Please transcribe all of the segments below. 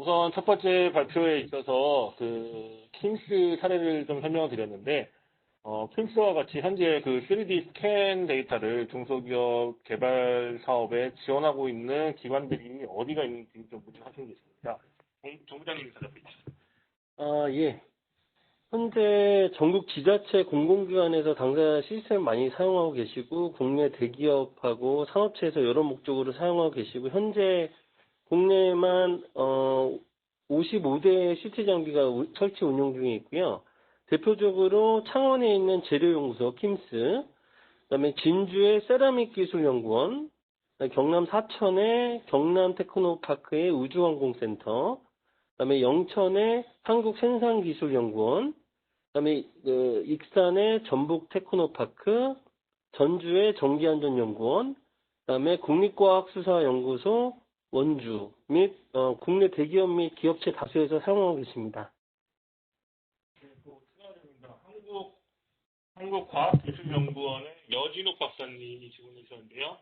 우선 첫 번째 발표에 있어서 그 킴스 사례를 좀 설명을 드렸는데, 어, 킴스와 같이 현재 그 3D 스캔 데이터를 중소기업 개발 사업에 지원하고 있는 기관들이 어디가 있는지 좀 문의하신 게 있습니다. 정, 정 부장님이 대답해 주시죠. 아, 예. 현재 전국 지자체 공공기관에서 당사 시스템 많이 사용하고 계시고, 국내 대기업하고 산업체에서 여러 목적으로 사용하고 계시고, 현재 국내에만, 어, 55대 CT 장비가 우- 설치 운영 중에 있고요. 대표적으로 창원에 있는 재료연구소, 킴스, 그다음에 진주의 세라믹 기술연구원, 경남 사천의 경남 테크노파크의 우주항공센터, 그다음에 영천의 한국생산기술연구원, 그다음에 그 익산의 전북 테크노파크, 전주의 전기안전연구원, 그다음에 국립과학수사연구소 원주 및 어, 국내 대기업 및 기업체 다수에서 사용하고 계십니다. 추가드립니다. 한국, 한국과학기술연구원의 여진욱 박사님이 질문해 주셨는데요.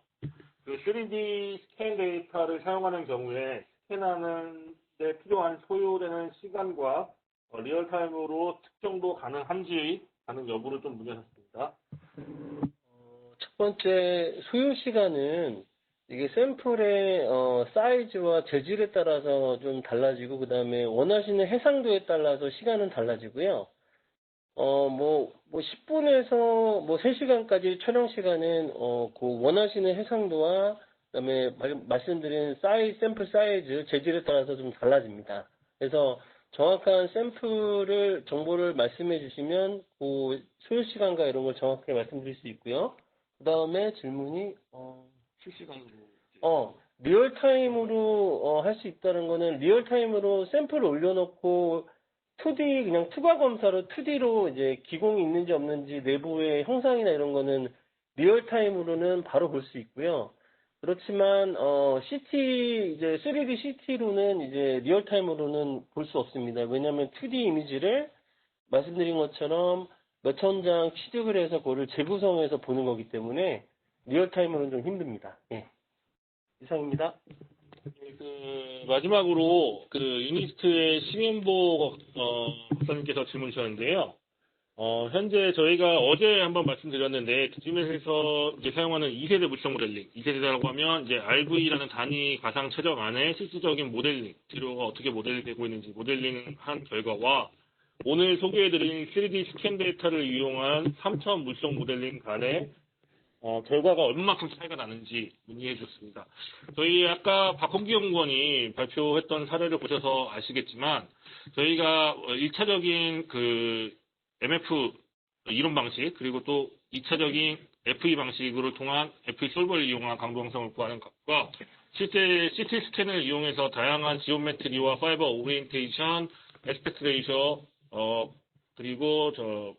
그 3D 스캔 데이터를 사용하는 경우에 스캔하는 데 필요한 소요되는 시간과 어, 리얼타임으로 측정도 가능한지 가능 여부를 좀 문의하셨습니다. 어, 첫 번째 소요 시간은 이게 샘플의 어, 사이즈와 재질에 따라서 좀 달라지고 그 다음에 원하시는 해상도에 따라서 시간은 달라지고요. 어, 뭐, 뭐 10분에서 뭐 3시간까지 촬영 시간은 어, 그 원하시는 해상도와 그다음에 말- 말씀드린 사이즈, 샘플 사이즈, 재질에 따라서 좀 달라집니다. 그래서 정확한 샘플을 정보를 말씀해 주시면 그 소요 시간과 이런 걸 정확하게 말씀드릴 수 있고요. 그 다음에 질문이 어, 실시간으로. 어, 리얼타임으로 할수 있다는 거는 리얼타임으로 샘플을 올려놓고 2D 그냥 투과 검사로 2D로 이제 기공이 있는지 없는지 내부의 형상이나 이런 거는 리얼타임으로는 바로 볼 수 있고요. 그렇지만 어 CT 이제 3D CT로는 이제 리얼타임으로는 볼 수 없습니다. 왜냐하면 2D 이미지를 말씀드린 것처럼 몇천 장 취득을 해서 그거를 재구성해서 보는 거기 때문에 리얼타임으로는 좀 힘듭니다. 예. 이상입니다. 네, 그 마지막으로 그 유니스트의 심현보 어, 박사님께서 질문 주셨는데요. 어, 현재 저희가 어제 한번 말씀드렸는데 디즈넷에서 이제 사용하는 2세대 물성 모델링, 2세대라고 하면 이제 RV라는 단위 가상 최적 안에 실질적인 모델링, 재료가 어떻게 모델되고 있는지 모델링한 결과와 오늘 소개해드린 3D 스캔 데이터를 이용한 3천 물성 모델링 간의 어, 결과가 얼마만큼 차이가 나는지 문의해 주셨습니다. 저희 아까 박홍기 연구원이 발표했던 사례를 보셔서 아시겠지만 저희가 1차적인 그 MF 이론 방식 그리고 또 2차적인 FE 방식으로 통한 FE 솔버를 이용한 강도형성을 구하는 것과 실제 CT 스캔을 이용해서 다양한 지오메트리와 파이버 오리엔테이션, 에스펙트 레이셔 어 그리고 저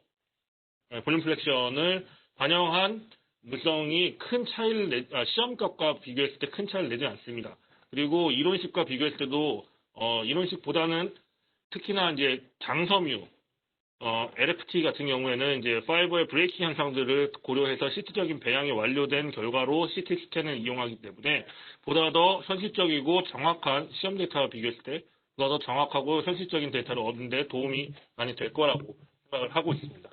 볼륨 플렉션을 반영한 물성이 큰 차이를 내, 아, 시험값과 비교했을 때 큰 차이를 내지 않습니다. 그리고 이론식과 비교했을 때도, 어, 이론식보다는 특히나 이제 장섬유, 어, LFT 같은 경우에는 이제 파이버의 브레이킹 현상들을 고려해서 시트적인 배양이 완료된 결과로 CT 스캔을 이용하기 때문에 보다 더 현실적이고 정확한 시험 데이터와 비교했을 때 보다 더 정확하고 현실적인 데이터를 얻는 데 도움이 많이 될 거라고 생각을 하고 있습니다.